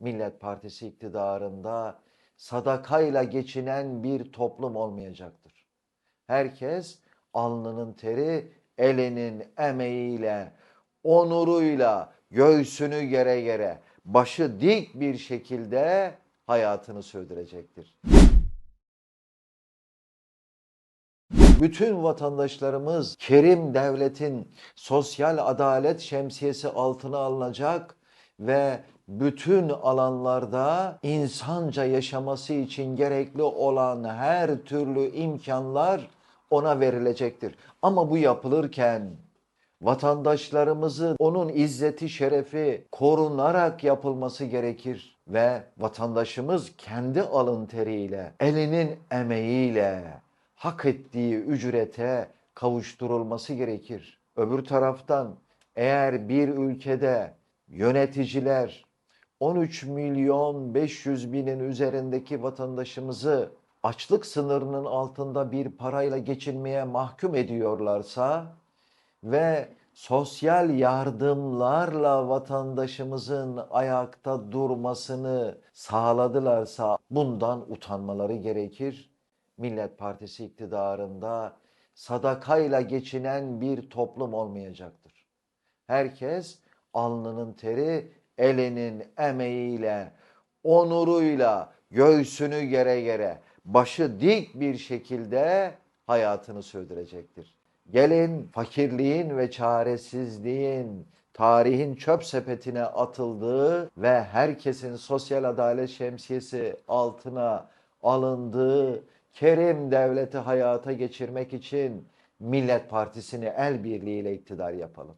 Millet Partisi iktidarında sadakayla geçinen bir toplum olmayacaktır. Herkes alnının teri, elinin emeğiyle, onuruyla, göğsünü gere gere, başı dik bir şekilde hayatını sürdürecektir. Bütün vatandaşlarımız Kerim Devlet'in sosyal adalet şemsiyesi altına alınacak ve bütün alanlarda insanca yaşaması için gerekli olan her türlü imkanlar ona verilecektir. Ama bu yapılırken vatandaşlarımızın onun izzeti şerefi korunarak yapılması gerekir ve vatandaşımız kendi alın teriyle, elinin emeğiyle hak ettiği ücrete kavuşturulması gerekir. Öbür taraftan eğer bir ülkede yöneticiler 13 milyon 500 binin üzerindeki vatandaşımızı açlık sınırının altında bir parayla geçinmeye mahkum ediyorlarsa ve sosyal yardımlarla vatandaşımızın ayakta durmasını sağladılarsa bundan utanmaları gerekir. Millet Partisi iktidarında sadakayla geçinen bir toplum olmayacaktır. Herkes alnının teri, elinin emeğiyle, onuruyla, göğsünü gere gere, başı dik bir şekilde hayatını sürdürecektir. Gelin fakirliğin ve çaresizliğin tarihin çöp sepetine atıldığı ve herkesin sosyal adalet şemsiyesi altına alındığı Kerim devleti hayata geçirmek için Millet Partisi'ni el birliğiyle iktidar yapalım.